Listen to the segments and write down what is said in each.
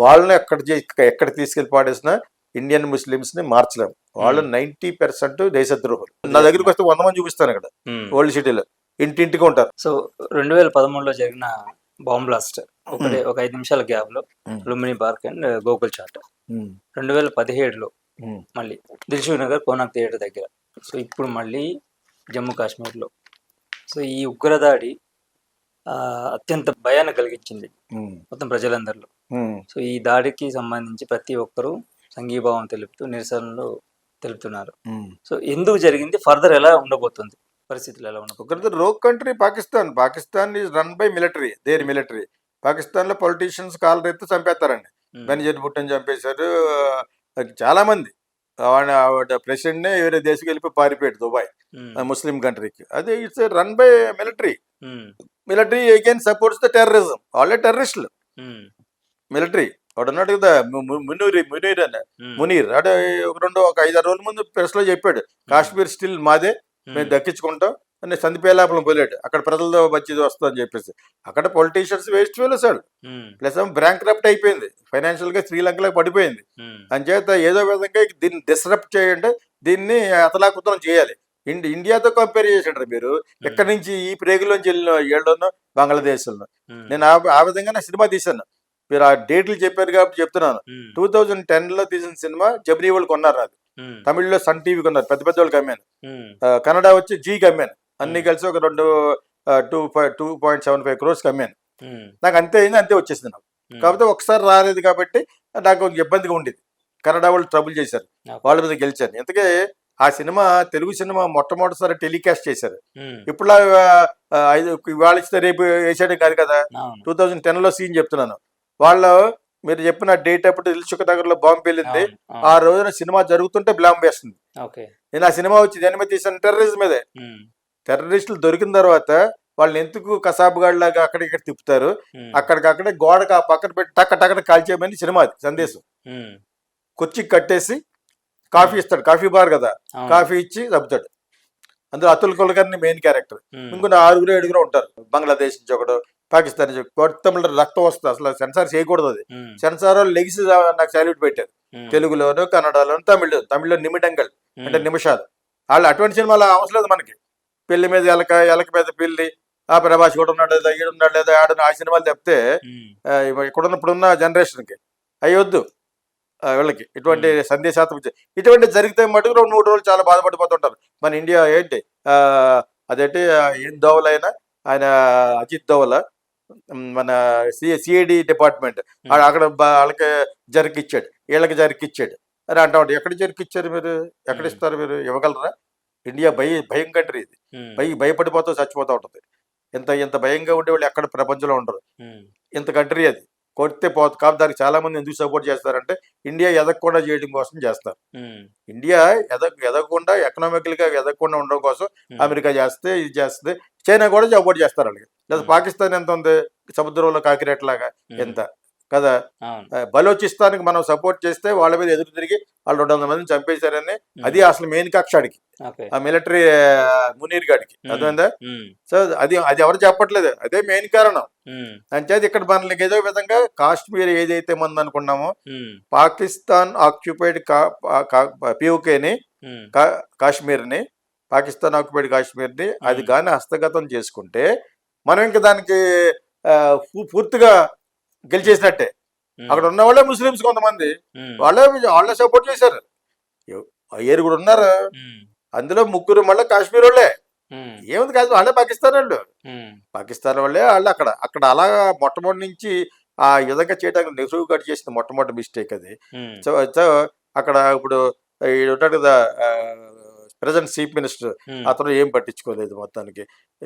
వాళ్ళని ఎక్కడ ఎక్కడ తీసుకెళ్ళి పాడేసినా ఇండియన్ ముస్లిమ్స్ని మార్చలేము వాళ్ళు నైన్టీ పర్సెంట్ దేశద్రోహులు. నా దగ్గరికి వస్తే వంద మంది చూపిస్తాను ఇక్కడ. ఓల్డ్ సిటీలో. ఇంటింటికి ఉంటారు. సో రెండు వేల పదమూడులో జరిగిన బాంబ్ బ్లాస్ట్ ఒకటే ఒక ఐదు నిమిషాల గ్యాప్లో. Lumbini park and Gokul chat రెండు వేల పదిహేడులో మళ్ళీ దిల్షుక్ నగర్ కోనాక్ థియేటర్ దగ్గర. సో ఇప్పుడు మళ్ళీ జమ్మూ కాశ్మీర్లో. సో ఈ ఉగ్రదాడి అత్యంత భయాన్ని కలిగించింది మొత్తం ప్రజలందరిలో. సో ఈ దాడికి సంబంధించి ప్రతి ఒక్కరూ సంఘీభావం తెలుపుతూ నిరసనలు తెలుపుతున్నారు. సో ఎందుకు జరిగింది? ఫర్దర్ ఎలా ఉండబోతుంది? పరిస్థితులు ఎలా ఉండబోతుంది rogue country Pakistan. Pakistan is run by military. There military. పాకిస్తాన్లో పొలిటీషియన్స్ కాలర్ ఎత్తి చంపేస్తారండి. ఉమ్, బెనజర్ భుట్టని చంపేశారు. చాలా మంది. ఆవిడ ప్రెసిడెంట్ నే వేరే దేశం వెళ్ళిపోయి పారిపోయాడు దుబాయ్. ముస్లిం కంట్రీకి. అది it's run by military. Military again supports the terrorism వాళ్ళే టెర్రరిస్టులు మిలిటరీ వాడు ఉన్నాడు కదా మునీర్ మునీర్ అని మునీర్ అంటే ఒక రెండు ఒక ఐదారు రోజుల ముందు ప్రెస్లో చెప్పాడు. కాశ్మీర్ స్టిల్ మాదే. ఉమ్, మేము దక్కించుకుంటాం. అని సందిపేలాపలం పోలేడు. అక్కడ ప్రజలతో మంచిది వస్తుందని చెప్పేసి. అక్కడ politicians waste um, plus bankrupt అయిపోయింది. ఫైనాన్షియల్గా శ్రీలంకలో పడిపోయింది. ఉమ్, అంచేత ఏదో విధంగా దీన్ని డిస్టర్బ్ చేయండి. దీన్ని అతలాకుతలం చేయాలి. ఇండి ఇండియాతో కంపేర్ చేసాడు మీరు. ఎక్కడి నుంచి ఈ ప్రేగులోంచి వెళ్ళిన ఏళ్ళను బంగ్లాదేశ్లో నేను ఆ విధంగా నా సినిమా తీశాను. మీరు ఆ డేట్లు చెప్పారు కాబట్టి చెప్తున్నాను. టూ థౌజండ్ టెన్లో తీసిన సినిమా జబరీ వాళ్ళు కొన్నారు అది తమిళ్ళో సన్ టీవీ కొన్నారు పెద్ద పెద్ద వాళ్ళకి అమ్మాను ఉమ్, ఆ, కన్నడ వచ్చి జీకి అమ్మాను అన్ని కలిసి ఒక రెండు two five two point seven five క్రోర్స్కి అమ్మాను ఉమ్, నాకు అంతే అయింది అంతే వచ్చేసింది నాకు. కాకపోతే ఒకసారి రాలేదు కాబట్టి నాకు కొంచెం ఇబ్బందిగా ఉండేది. కన్నడ వాళ్ళు ట్రబుల్ చేశారు. వాళ్ళ మీద గెలిచాను ఇంతకే ఆ సినిమా తెలుగు సినిమా మొట్టమొదటిసారి టెలికాస్ట్ చేశారు. ఇప్పుడు ఐదు ఇవాళ ఇస్తే రేపు వేసాడు కాదు కదా. టూ థౌజండ్ టెన్లో సీన్ చెప్తున్నాను. వాళ్ళు మీరు చెప్పిన డేట్ అప్పుడు దిల్సుఖ్ నగర్లో బాంబు వెళ్ళింది. ఆ రోజున సినిమా జరుగుతుంటే బ్లాంబ్ వేస్తుంది. నేను ఆ సినిమా వచ్చి దేని మీద. తీసాను టెర్రరిజం మీదే టెర్రరిస్టులు దొరికిన తర్వాత వాళ్ళని ఎందుకు కసాబుగాడిలాగా అక్కడ ఇక్కడ తిప్పుతారు? అక్కడికక్కడే గోడకు ఆ పక్కన పెట్టి టక్క టక్కన కాల్చేయమని సినిమా అది సందేశం. కొచ్చి కట్టేసి కాఫీ ఇస్తాడు కాఫీ బార్ కదా. కాఫీ ఇచ్చి చంపుతాడు అందులో అతుల్ కులకర్ని మెయిన్ క్యారెక్టర్ ఇంకొన్ని ఆరుగురు ఏడుగురు ఉంటారు. బంగ్లాదేశ్ నుంచి ఒకడు పాకిస్తాన్ నుంచి మొత్తం రక్తం వస్తుంది. అసలు సెన్సార్ చేయకూడదు అది. సెన్సార్ లెగిసి నాకు సాల్యూట్ పెట్టారు. తెలుగులోను కన్నడలోను తమిళ తమిళ్ళో నిమిడంగల్ ఉమ్, అంటే నిమిషాలు. వాళ్ళు అటువంటి సినిమాలు అవసరం లేదు మనకి. పెళ్ళి మీద ఎలక ఎలక మీద పెళ్ళి ఆ ప్రభాస్ కూడా ఉన్నాడు లేదా ఈడు ఉన్నాడు లేదా ఆడు ఆ సినిమాలు చెప్తే ఇక్కడున్న ఇప్పుడున్న జనరేషన్కి అయ్యొద్దు. వీళ్ళకి ఇటువంటి సందేశాత్మక ఇటువంటి జరిగితే మటుకు రెండు మూడు రోజులు చాలా బాధపడిపోతుంటారు. మన ఇండియా ఏంటి? ఆ, అదేంటి? ఏం దోవలైనా? ఆయన అజిత్ దోవల మన సి సిఐడి డిపార్ట్మెంట్. అక్కడ వాళ్ళకి జరికిచ్చాడు. వీళ్ళకి జరికిచ్చాడు. అని అంటా ఉంటాడు ఎక్కడ జరికిచ్చారు మీరు? ఎక్కడ. ఇస్తారు మీరు? ఇవ్వగలరా? ఇండియా భయ భయం కంట్రీ ఇది. భయ భయపడిపోతూ చచ్చిపోతూ ఉంటుంది. ఇంత ఇంత భయంగా ఉండే వాళ్ళు ఎక్కడ ప్రపంచంలో ఉండరు. ఇంత కంట్రీ అది. కొడితే పోతుంది కాబట్టి దానికి చాలా మంది ఎందుకు సపోర్ట్ చేస్తారంటే ఇండియా ఎదగకుండా చేయడం కోసం చేస్తారు. ఇండియా ఎదగ ఎదగకుండా ఎకనామికల్గా ఎదగకుండా ఉండడం కోసం అమెరికా చేస్తే ఇది చేస్తుంది. చైనా కూడా సపోర్ట్ చేస్తారు వాళ్ళకి. లేదా. పాకిస్తాన్ ఎంత ఉంది? సముద్రంలో కాకిరెట్లాగా ఉమ్, ఎంత? కదా? బలోచిస్తానికి మనం సపోర్ట్ చేస్తే వాళ్ళ మీద ఎదురు తిరిగి వాళ్ళు రెండు వందల మందిని చంపేశారని అది అసలు మెయిన్ కక్షాడికి. ఆ మిలిటరీ మునీర్ గాడికి. అర్థమైందా? సో అది అది ఎవరు చెప్పట్లేదు. అదే మెయిన్ కారణం. అంచేది ఇక్కడ మనకి ఏదో విధంగా కాశ్మీర్ ఏదైతే మంది అనుకున్నామో పాకిస్తాన్ ఆక్యుపైడ్ పిఓకేని ఉమ్, కాశ్మీర్ని పాకిస్తాన్ ఆక్యుపైడ్ కాశ్మీర్ని అది Hmm. కానీ హస్తగతం చేసుకుంటే మనం ఇంకా దానికి పూర్తిగా గెలిచేసినట్టే. అక్కడ ఉన్న వాళ్ళే ముస్లిమ్స్ కొంతమంది. వాళ్ళే వాళ్ళే సపోర్ట్ చేశారు. ఏరుగురు ఉన్నారు? అందులో ముగ్గురు మళ్ళీ కాశ్మీర్ వాళ్ళే. ఏముంది కాదు వాళ్ళే పాకిస్తాన్ వాళ్ళు. పాకిస్తాన్ వాళ్ళే వాళ్ళు అక్కడ. అక్కడ అలాగా మొట్టమొదటి నుంచి ఆ విధంగా చేయడానికి నెహ్రూ గారు చేసిన మొట్టమొదటి మిస్టేక్ అది. సో సో అక్కడ ఇప్పుడు ఉంటాడు కదా ప్రజెంట్ చీఫ్ మినిస్టర్ అతను ఏం పట్టించుకోలేదు మొత్తానికి.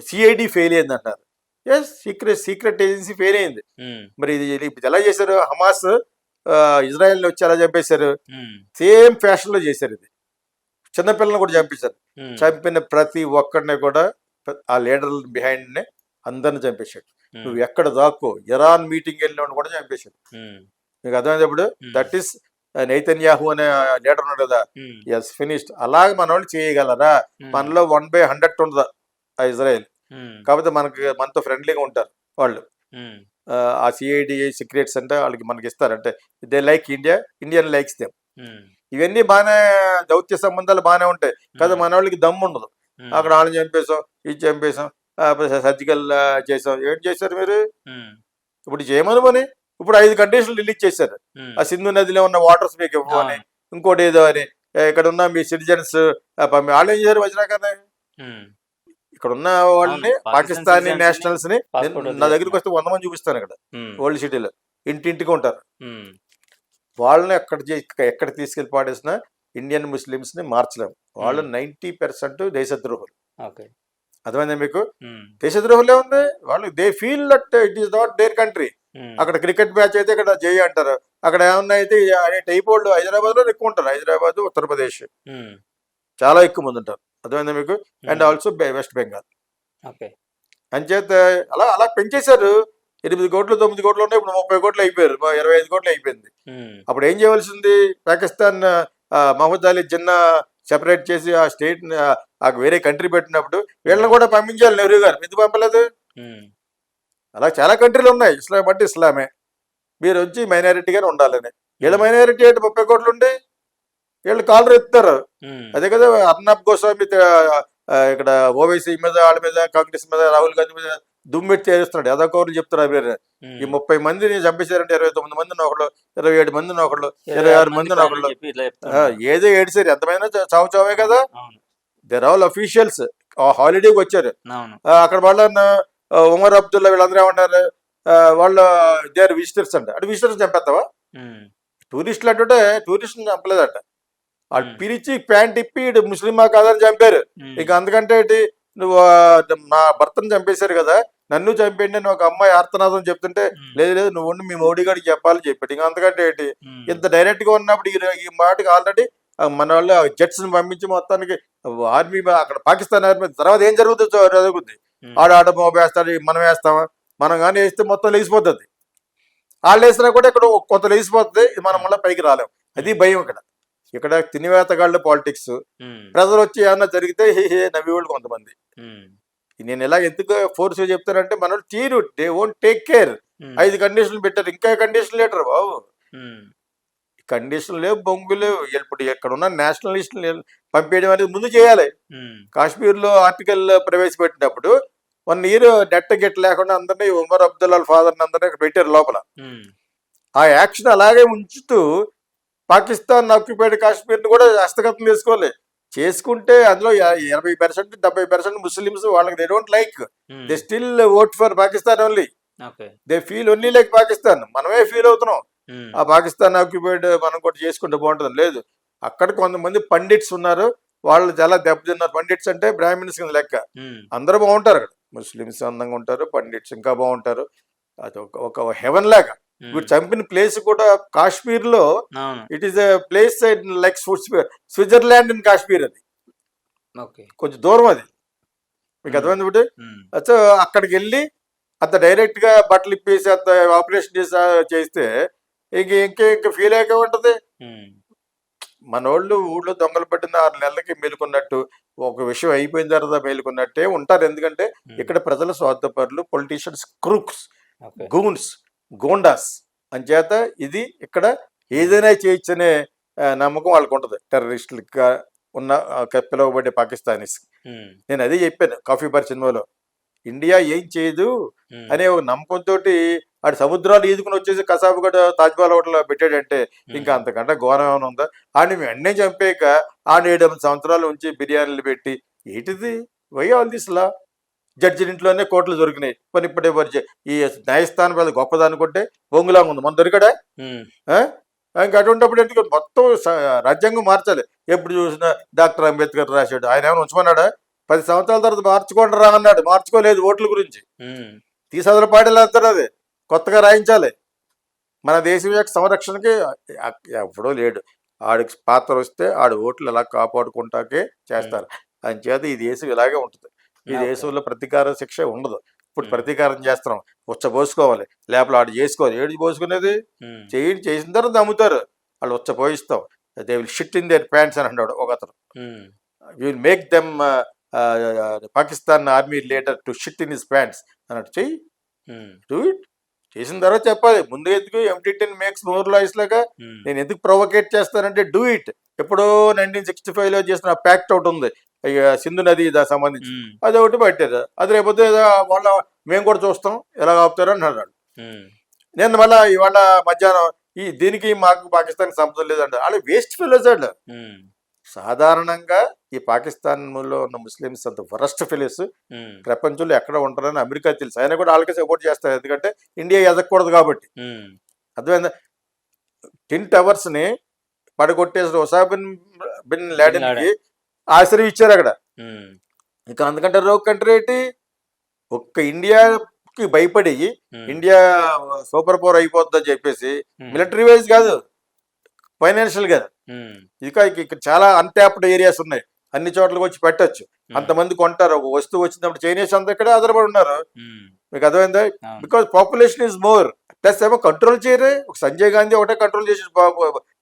సిఐడి ఫెయిల్ అయింది అంటారు yes secret secret agency fail అయింది. ఉమ్, మరి ఇది ఎలా చేశారు? హమాస్ ఇజ్రాయెల్ వచ్చి ఎలా చంపేశారు? సేమ్ ఫ్యాషన్లో చేశారు ఇది. చిన్నపిల్లల్ని కూడా చంపేశారు. ఉమ్, చంపిన ప్రతి ఒక్కడిని కూడా ఆ లీడర్ బిహైండ్ నే అందరిని చంపేశాడు నువ్వు ఎక్కడ దాక్కో ఇరాన్ మీటింగ్ వెళ్ళిన కూడా చంపేశాడు నీకు అర్థమైనప్పుడు దట్ ఈస్ నైతన్యాహు అనే లీడర్ ఉన్నాడు కదా? ఎస్ ఫినిష్డ్ అలాగే మన వాళ్ళు చేయగలరా? మనలో వన్ బై హండ్రెడ్ ఉండదు ఆ ఇజ్రాయెల్ కాకపోతే మనకి మనతో ఫ్రెండ్లీగా ఉంటారు వాళ్ళు. ఆ సిఐడి సీక్రెట్స్ అంటే వాళ్ళకి మనకి ఇస్తారు. అంటే they like India Indian likes them ఇవన్నీ బాగానే దౌత్య సంబంధాలు బాగానే ఉంటాయి. కదా మన వాళ్ళకి దమ్ము ఉండదు. అక్కడ వాళ్ళని చంపేసాం ఇది చంపేసాం సర్జికల్ చేసాం. ఏం చేశారు మీరు? ఇప్పుడు చేయమని పని. ఇప్పుడు ఐదు కండిషన్లు రిలీజ్ చేశారు. ఆ సింధు నదిలో ఉన్న వాటర్స్ మీకు ఇవ్వని అవును. ఇంకోటి ఏదో అని ఇక్కడ ఉన్న మీ సిటిజన్స్ వాళ్ళు ఏం చేశారు వజ్రాకర్ణ? ఇక్కడ ఉన్న వాళ్ళని పాకిస్తాన్ నేషనల్స్ని. నా దగ్గరికి వస్తే వంద మంది చూపిస్తాను ఇక్కడ. ఓల్డ్ సిటీలో ఇంటింటికి ఉంటారు. వాళ్ళని ఎక్కడ ఎక్కడ తీసుకెళ్ళి పాడేసిన ఇండియన్ ముస్లిమ్స్ని మార్చలేం. వాళ్ళు. నైన్టీ పర్సెంట్ దేశద్రోహులు. అర్థమైందా మీకు? దేశద్రోహులే ఉంది వాళ్ళు they feel that it is not their country అక్కడ క్రికెట్ మ్యాచ్ అయితే ఇక్కడ జై అంటారు. అక్కడ ఏమన్నా అయితే టైప్ వాళ్ళు హైదరాబాద్లో ఎక్కువ ఉంటారు. హైదరాబాద్ ఉత్తరప్రదేశ్. చాలా ఎక్కువ మంది ఉంటారు. అర్థమైందా మీకు? And also West Bengal. అంచేత అలా అలా పెంచేశారు. ఎనిమిది కోట్లు తొమ్మిది కోట్లు ఉన్నాయి. ఇప్పుడు ముప్పై కోట్లు అయిపోయారు. ఇరవై ఐదు కోట్లు అయిపోయింది. అప్పుడు ఏం చేయవలసింది? పాకిస్తాన్ మహమ్మద్ అలీ జిన్నా సెపరేట్ చేసి ఆ స్టేట్ ఆ వేరే కంట్రీ పెట్టినప్పుడు వీళ్ళని కూడా పంపించాలి నెహ్రూ గారు. ఎందుకు పంపలేదు? అలా చాలా కంట్రీలు ఉన్నాయి. ఇస్లాం అంటే ఇస్లామే. మీరు వచ్చి మైనారిటీగానే ఉండాలని. వీళ్ళ మైనారిటీ అంటే ముప్పై కోట్లు ఉండి వీళ్ళు కాలర్ ఎత్తారు అదే కదా అర్నాబ్ గోస్వామి ఇక్కడ ఓవైసీ మీద వాళ్ళ మీద కాంగ్రెస్ మీద రాహుల్ గాంధీ మీద దుమ్మెట్టి చేస్తున్నాడు యదకౌరులు చెప్తున్నారు ఈ ముప్పై మందిని చంపేశారంటే ఇరవై తొమ్మిది మందిని ఒకళ్ళు ఇరవై ఏడు మందిని ఒకళ్ళు ఇరవై ఆరు మంది చెప్తున్నారు. ఏదో ఏడిసారు. ఎంతమైనా చావు చావే కదా. దేర్ ఆల్ అఫీషియల్స్ హాలిడేకి వచ్చారు. అక్కడ వాళ్ళ ఉమర్ అబ్దుల్లా వీళ్ళందరూ ఏమంటారు? వాళ్ళు దే ఆర్ విజిటర్స్ అంట. అంటే విజిటర్స్ చంపేస్తావా? టూరిస్టులు అంటుంటే టూరిస్టులు చంపలేదట. వాళ్ళు పిలిచి ప్యాంట్ ఇప్పి ముస్లిమా కాదని చంపారు. ఇక అందుకంటే ఏంటి నువ్వు నా భర్తను చంపేశారు కదా నన్ను చంపేయండి అని ఒక అమ్మాయి ఆర్తనాదం చెప్తుంటే లేదు లేదు నువ్వు ఉండి మీ మోడీ గారికి చెప్పాలి చెప్పాడు. ఇంకా అంతకంటే ఏంటి ఇంత డైరెక్ట్గా ఉన్నప్పుడు ఈ- మాటకి ఆల్రెడీ మన వాళ్ళు జెట్స్ని పంపించి మొత్తానికి ఆర్మీ అక్కడ పాకిస్తాన్ ఆర్మీ తర్వాత ఏం జరుగుతుందో జరుగుద్ది. ఉమ్, ఆడ ఆడ వేస్తాడు మనం వేస్తామా? మనం కానీ వేస్తే మొత్తం లేచిపోతుంది. వాళ్ళు వేసినా కూడా ఇక్కడ కొంత లేచిపోతుంది మనం మళ్ళీ పైకి రాలేం. అది భయం ఇక్కడ. ఇక్కడ తినివేతగాళ్ళు పాలిటిక్స్. ప్రజలు వచ్చి ఏమన్నా జరిగితే హే హే నవ్వేవాళ్ళు కొంతమంది. నేను ఎలా ఎందుకు ఫోర్స్ చెప్తానంటే మన తీరు దే వోంట్ టేక్ కేర్. ఐదు కండిషన్లు పెట్టారు ఇంకా కండిషన్ లేటర్ బాబు. కండిషన్ లేవు బొంగు లేవు. ఇప్పుడు ఎక్కడ ఉన్న నేషనలిస్ట్ పంపేయడం అనేది ముందు చేయాలి. కాశ్మీర్లో ఆర్టికల్ ప్రవేశపెట్టినప్పుడు వన్ ఇయర్ నెట్ గెట్ లేకుండా అందరినీ ఉమర్ అబ్దుల్లా ఫాదర్ అందరినీ అక్కడ పెట్టారు లోపల. ఆ యాక్షన్ అలాగే ఉంచుతూ పాకిస్తాన్ ఆక్యుపైడ్ కాశ్మీర్ని కూడా హస్తగతం చేసుకోవాలి. చేసుకుంటే అందులో ఎనభై పర్సెంట్ డెబ్బై పర్సెంట్ ముస్లిమ్స్ వాళ్ళకి they don't like they still vote for Pakistan only they feel only like Pakistan. మనమే ఫీల్ అవుతున్నాం. ఉమ్, ఆ పాకిస్తాన్ ఆక్యుపైడ్ మనం కూడా చేసుకుంటే బాగుంటుంది. లేదు. అక్కడ కొంతమంది పండిట్స్ ఉన్నారు. వాళ్ళు చాలా దెబ్బతిన్నారు పండిట్స్ అంటే బ్రాహ్మిన్స్ కింద లెక్క. ఉమ్, అందరూ బాగుంటారు అక్కడ. ముస్లిమ్స్ అందంగా ఉంటారు. పండిట్స్ ఇంకా బాగుంటారు. అది ఒక ఒక హెవెన్ లాగా. వీడు చంపిన ప్లేస్ కూడా కాశ్మీర్లో it is place like Switzerland in Kashmir అది. కొంచెం దూరం అది. మీకు. అర్థమైంది ఒకటి సో అక్కడికి వెళ్ళి అంత డైరెక్ట్గా బట్టలు ఇప్పేసి అంత ఆపరేషన్ చేసి చేస్తే ఇంక ఇంకే ఇంకా ఫీల్ అయ్యాక ఉంటుంది ఉమ్, మన వాళ్ళు ఊళ్ళో దొంగలు పట్టిన ఆరు నెలలకి మేలుకున్నట్టు ఒక విషయం అయిపోయిన తర్వాత మేలుకున్నట్టే ఉంటారు. ఎందుకంటే ఇక్కడ ప్రజల స్వార్థపరులు పొలిటీషియన్స్ క్రూక్స్ గూన్స్ గోండాస్ అంచేత ఇది ఇక్కడ ఏదైనా చేయొచ్చనే నమ్మకం వాళ్ళకు ఉంటుంది టెర్రరిస్టులుగా ఉన్న పిలువబడే పాకిస్తానీస్. నేను అదే చెప్పాను కాఫీ బార్ సినిమాలో. ఇండియా ఏం చేయదు అనే ఒక నమ్మకంతో ఆడు సముద్రాలు ఈదుకుని వచ్చేసి కసాబుగడ తాజ్మహల్ హోటల్ పెట్టాడంటే ఇంకా అంతకంటే ఘోరం ఏమైనా ఉందా? ఆడిని వెంటనే చంపాక ఆడు ఏడు సంవత్సరాలు ఉంచి బిర్యానీలు పెట్టి ఏంటిది? Why all this law judge ఇంట్లోనే కోట్లు దొరికినాయి. కొన్ని ఇప్పుడే మరి ఈ న్యాయస్థానం పెద్ద గొప్పది అనుకుంటే బొంగులాగా ఉంది. మన దొరికడా? ఇంకా అటువంటిప్పుడు ఎందుకు మొత్తం రాజ్యాంగం మార్చాలి? ఎప్పుడు చూసినా డాక్టర్ అంబేద్కర్ రాశాడు. ఆయన ఏమైనా ఉంచమన్నాడా? పది సంవత్సరాల తర్వాత మార్చుకోండి రా అన్నాడు. మార్చుకోలేదు ఓట్ల గురించి. తీసదల పాడేస్తారు అది. కొత్తగా రాయించాలి. మన దేశం యొక్క సంరక్షణకి ఎప్పుడో లేడు. ఆడికి పాత్ర వస్తే ఆడు ఓట్లు ఎలా కాపాడుకుంటాకే చేస్తారు. అని చేత ఈ దేశం ఇలాగే ఉంటుంది. ఈ. దేశంలో ప్రతీకార శిక్ష ఉండదు. ఇప్పుడు. ప్రతీకారం చేస్తున్నాం. ఉచ్చ పోసుకోవాలి. లేకపోతే ఆడు చేసుకోవాలి. ఏడు పోసుకునేది? చేయండి చేసిన తర్వాత నమ్ముతారు. వాళ్ళు ఉచ్చ పోయిస్తాం. They will shit in their pants అని అన్నాడు ఒక అతను will make them Pakistan army leader to shit in his pants అన్నట్టు చెయ్యి. డూ ఇట్ చేసిన తర్వాత చెప్పాలి. ముందు ఎందుకు ఎంటీ టెన్ మేక్స్ మోర్ లాయిస్ లాగా? నేను ఎందుకు ప్రొవోకేట్ చేస్తానంటే డూ ఇట్ ఎప్పుడో నైన్టీన్ సిక్స్టీ ఫైవ్లో చేసిన ప్యాక్ట్ ఒకటి ఉంది. సింధు నది దానికి సంబంధించి. అది ఒకటి పట్టారు అది రేపొద్దు వాళ్ళ మేము కూడా చూస్తాం ఎలా ఆపుతారో అని అన్నాడు. నేను మళ్ళా ఇవాళ మధ్యాహ్నం ఈ దీనికి మాకు పాకిస్తాన్ సంబంధం లేదంట. వాళ్ళు వేస్ట్ ఫెలోస్ అండి సాధారణంగా ఈ పాకిస్తాన్లో ఉన్న ముస్లిమ్స్ అంత వరస్ట్ ఫెలోస్. ప్రపంచంలో ఎక్కడ ఉంటారని అమెరికా తెలుసు. ఆయన కూడా వాళ్ళకే సపోర్ట్ చేస్తారు. ఎందుకంటే ఇండియా ఎదగకూడదు కాబట్టి. అర్థమైందా? టిన్ టవర్స్ని పడగొట్టేసిన ఒసాబిన్ బిన్ లాడెన్. కి ఆశ్రయం ఇచ్చారు అక్కడ. ఇంకా అందుకంటే రో కంట్రీ ఏంటి? ఒక్క ఇండియాకి భయపడి ఇండియా సూపర్ పవర్ అయిపోతుందని చెప్పేసి మిలిటరీ వైజ్ కాదు ఫైనాన్షియల్గా ఇక ఇక్కడ చాలా అన్ట్యాప్డ్ ఏరియాస్ ఉన్నాయి. అన్ని చోట్లకి వచ్చి పెట్టొచ్చు. అంతమంది కొంటారు. ఒక వస్తువు వచ్చినప్పుడు చైనీస్ అంతా ఇక్కడే ఆధారపడి ఉన్నారు. మీకు అర్థమైందా. Because population is more plus ఏమో కంట్రోల్ చేయరు. ఒక సంజయ్ గాంధీ ఒకటే కంట్రోల్ చేసి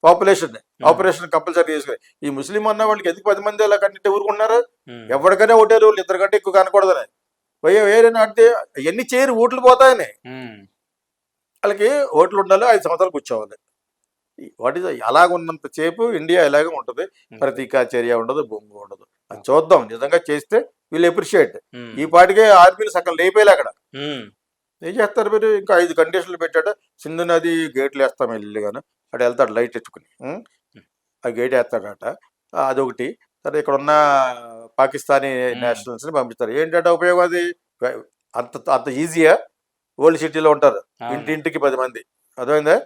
పాపులేషన్ ఆపరేషన్ కంపల్సరీ చేసుకుని. ఈ ముస్లిం అన్న వాళ్ళకి ఎందుకు పది మంది అలా కంటే ఊరుకున్నారు ఉమ్, ఎవరికైనా ఒకటే రూల్ ఇద్దరు కంటే ఎక్కువ కనకూడదని. పోయే వేరే నాటితే ఎన్ని చేయరు ఓట్లు పోతాయని. ఉమ్, వాళ్ళకి ఓట్లు ఉండాలి ఐదు సంవత్సరాలు కూర్చోవాలి. వాట్ ఇస్ అలాగ ఉన్నంత సేపు ఇండియా ఇలాగే ఉంటుంది. ప్రతీకా చర్య ఉండదు బొంగు ఉండదు. అది చూద్దాం. నిజంగా చేస్తే వీళ్ళు ఎప్రిషియేట్ ఈ పాటికే ఆర్మీలు సగం లేపేలే అక్కడ. ఏం చేస్తారు మీరు? ఇంకా ఐదు కండిషన్లు పెట్టాడు. సింధు నది గేట్లు వేస్తాం వెళ్ళిగాను అటు వెళ్తాడు లైట్ ఎత్తుకుని ఉం? ఆ గేట్ వేస్తాడట. అదొకటి. సరే ఇక్కడ ఉన్న పాకిస్తానీ నేషనల్స్ని పంపిస్తారు. ఏంటంటే ఉపయోగం అది? అంత అంత ఈజీయా ఓల్డ్ సిటీలో ఉంటారు. ఇంటింటికి పది మంది. అర్థమైందా?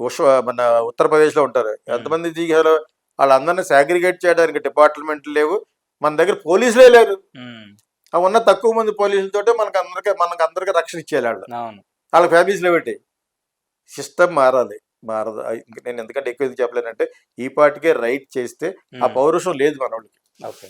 ఉష్ మన ఉత్తరప్రదేశ్లో ఉంటారు. ఎంతమంది దిగారు వాళ్ళందరినీ సాగ్రిగేట్ చేయడానికి డిపార్ట్మెంట్లు లేవు. మన దగ్గర పోలీసులే లేరు. ఆ ఉన్న తక్కువ మంది పోలీసులతోటే మనకు అందరికీ మనకు అందరికీ రక్షణ ఇచ్చేయాలి వాళ్ళు వాళ్ళ ఫ్యామిలీస్లో పెట్టి. సిస్టమ్ మారాలి. మారదు. నేను ఎందుకంటే ఎక్కువ చెప్పలేనంటే ఈ పాటికే రైట్ చేస్తే ఆ పౌరుషం లేదు మన వాళ్ళకి. ఓకే.